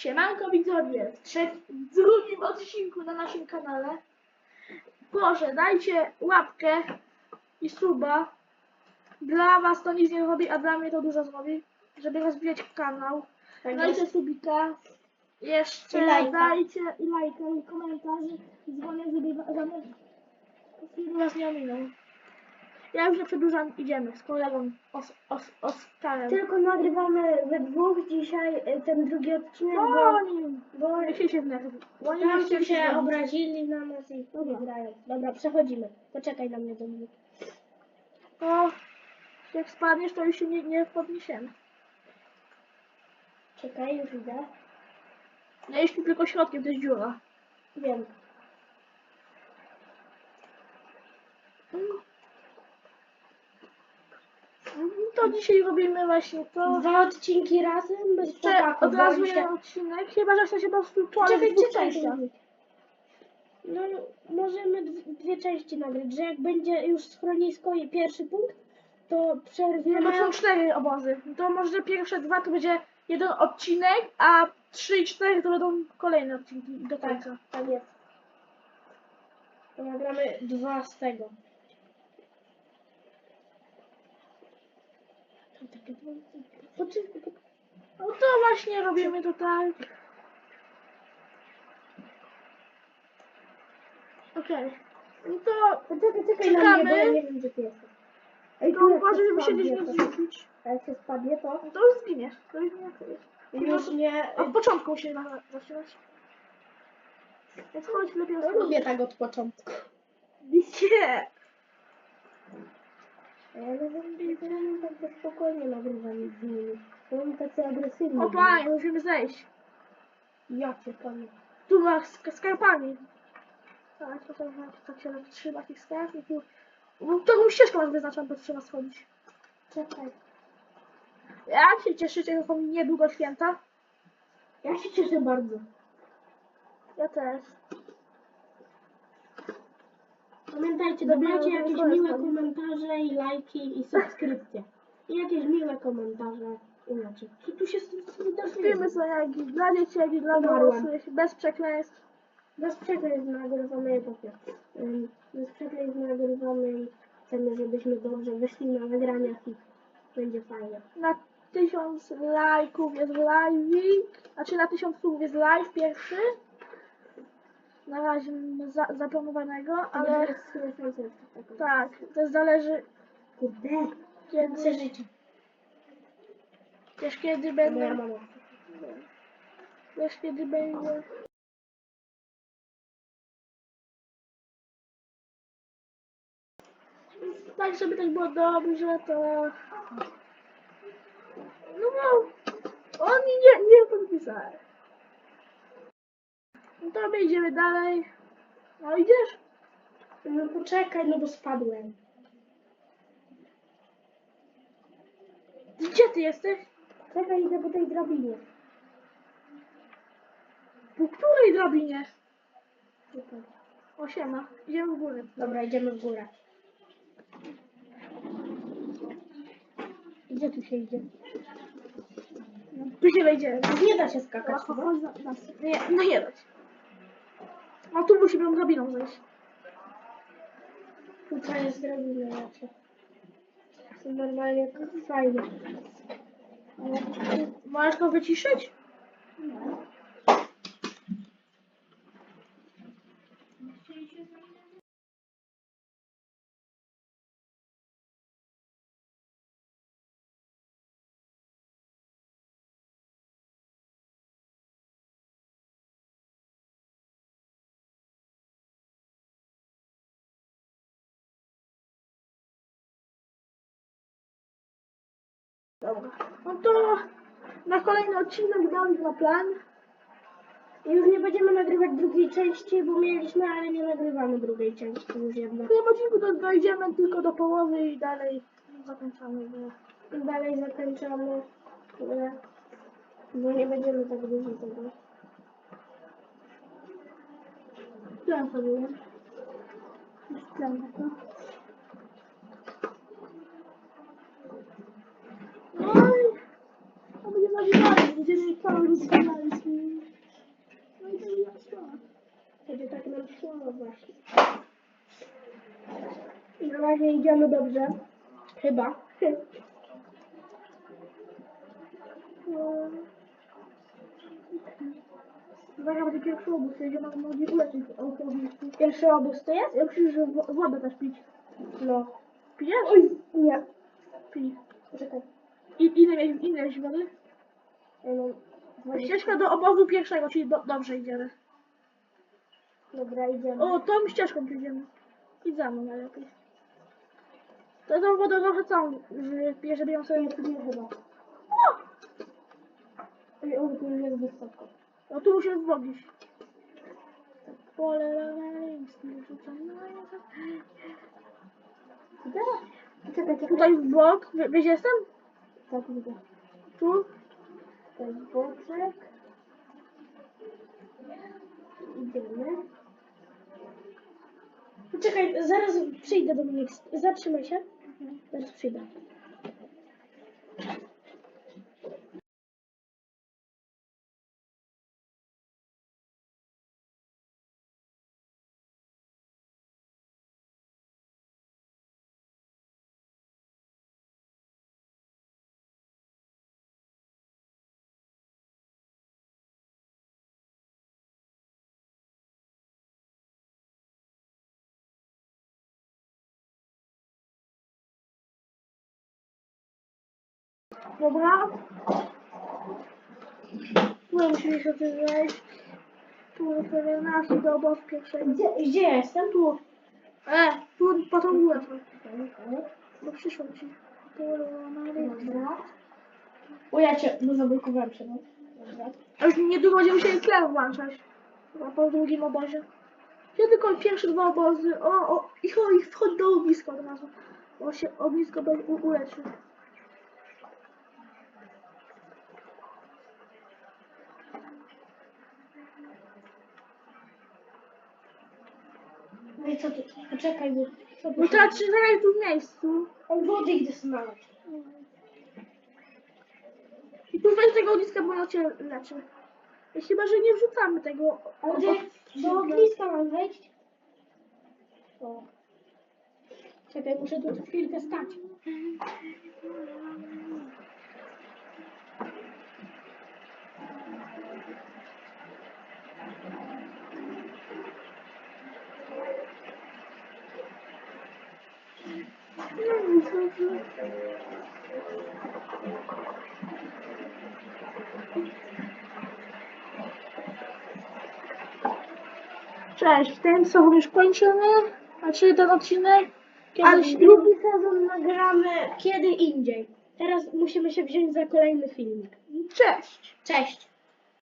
Siemanko widzowie, w, trzech, w drugim odcinku na naszym kanale. Proszę, dajcie łapkę i suba. Dla was to nic nie robi, a dla mnie to dużo zrobi, żeby rozwijać kanał. Tak dajcie jest. subika. Jeszcze I lajka. dajcie i lajka i komentarz. Dzwonię, żeby film was nie ominął. Ja już nie przedłużam, idziemy z kolegą Os, Os, Oskarem. Tylko nagrywamy we dwóch dzisiaj y, ten drugi odcinek, No, bo, oni, bo nie się się wnerw. Oni chcieli się się obrazili na nas i Dobra. grają. Dobra, przechodzimy. Poczekaj na mnie Dominik. To jak spadniesz, to już się nie, nie podniesiemy. Czekaj, już idę. Ja jeśli tylko środkiem, to jest dziura. Wiem. Mm. Mm, To dzisiaj robimy właśnie to. Dwa odcinki razem bez chłopaków, od razu bo jeden odcinek, chyba że chce się po prostu toalet Czekaj, w dwóch czekaj. częściach. No, możemy dw- dwie części nagrać, że jak będzie już schronisko i pierwszy punkt, to Nie, bo przerwiemy... są cztery obozy. To może pierwsze dwa to będzie jeden odcinek, a trzy i cztery to będą kolejne odcinki do Tak, końca. tak jest. To nagramy dwa z tego. No to właśnie robimy tutaj. Okej. No to czekaj Czekamy. na mnie, bo ja nie wiem gdzie ty jesteś. Ej, tu uważaj, żeby się gdzieś nie zrzucić. A jak się spadnie, to No to już zginiesz. To już nie kryjesz. już nie... Od początku się na zaczynać. Więc chodź lepiej No, lubię tak od początku. Nie! Ale ja tak to spokojnie nagrywam z nimi. Oni tacy agresywni. O panie, musimy zejść. Ja cię panie. Tu masz sk- skarpami. Tak, to tak, tak się trzyma tych skarb i tu... No, Taką ścieżką nas wyznaczam, bo trzeba schodzić. Czekaj. Jak się cieszycie, że są niedługo święta? Ja się cieszę bardzo. Ja też. Pamiętajcie, Dopiero dodajcie będę jakieś miłe komentarze i lajki i subskrypcje. I jakieś miłe komentarze inaczej. Co tu się Filmy są jak i dla dzieci, jak i dla Umarłam. dorosłych, bez przekleństw. Bez przekleństw nagrywamy papier. Ym, Bez przekleństw nagrywamy i chcemy, żebyśmy dobrze wyszli na nagraniach i będzie fajnie. Na tysiąc lajków jest live, znaczy na tysiąc słów jest live pierwszy. Na razie za, zaplanowanego, ale taką. tak, to zależy Kurde. kiedy, Przeżycie. wiesz kiedy będę, wiesz kiedy będzie. Tak, żeby tak było dobrze, to... No no, oni nie, nie podpisali. No to my idziemy dalej. No idziesz? No poczekaj, no bo spadłem. Gdzie ty jesteś? Czekaj, idę po tej drabinie. Po której drabinie? Czekaj. O siema, idziemy w górę. Dobra, idziemy w górę. Gdzie tu się idzie? Tu się wejdziemy. Nie da się skakać. Nie, no nie dać. No tu musimy drabiną zejść. Tutaj jest drabina raczej. To normalnie fajnie. Możesz go wyciszyć? No to na kolejny odcinek dam na plan. I już nie będziemy nagrywać drugiej części, bo mieliśmy, ale nie nagrywamy drugiej części już W jednak. tym odcinku do, dojdziemy tylko do połowy i dalej zakończamy. Bo... I dalej zakończamy, bo nie będziemy tak dużo tego. Ja zrobiłem? Sklękę to. No to Będziemy cały rozwalaliśmy. No i to jest to. Będzie tak nam szło właśnie. I na razie idziemy dobrze. Chyba. Uwaga, będzie pierwszy obóz, jedzie na nogi uleczyć autobus. Pierwszy obóz to jest? Ja że wo- wodę też pić. No. Pijesz? Oj, nie. Pij. Czekaj. I, ile ile wody? Dwadzieścia- Ścieżka do obozu pierwszego, czyli do, dobrze idziemy. Dobra, idziemy. O, tą ścieżką pójdziemy. I za mną najlepiej. To tą wodę trochę całą żeby ją sobie... Nie, nie chyba. O! Oj, tu już jest wysoko. No tu musimy wchodzić. Pole leweńskie, rzucam na język. Teraz? Czekaj, czekaj. Tutaj w bok, Wie- wiesz jestem? Tak, widzę. Tu. Tutaj boczek. Idziemy. Czekaj, zaraz przyjdę do mnie. Zatrzymaj się. Zaraz przyjdę. Dobra. Tu musimy się wejść. Tu jest pewien nasz do obozu pierwszego. Gdzie, gdzie jestem? Tu. E, tu po tą górę. Bo przyszło ci. Dobra. O, ja cię, bo zablokowałem się, no. Dobra. A już niedługo będziemy musieli tlen włączać. Chyba po drugim obozie. Ja tylko pierwsze dwa obozy. O, o, i chodź, i wchodź do ogniska od razu. Bo się ognisko będzie uleczy. No i co tu? Poczekaj, bo... Co No się- teraz czekaj tu w miejscu. O, wody idę znaleźć. I tu weź tego ogniska, bo ono cię leczy. Ja Chyba, że nie wrzucamy tego. O- Do ogniska mam wejść? O. Czekaj, muszę tu chwilkę stać. Cześć, ten sezon już kończymy. Znaczy ten odcinek. Ale Kiedyś drugi sezon nagramy kiedy indziej. Teraz musimy się wziąć za kolejny filmik. Cześć. Cześć!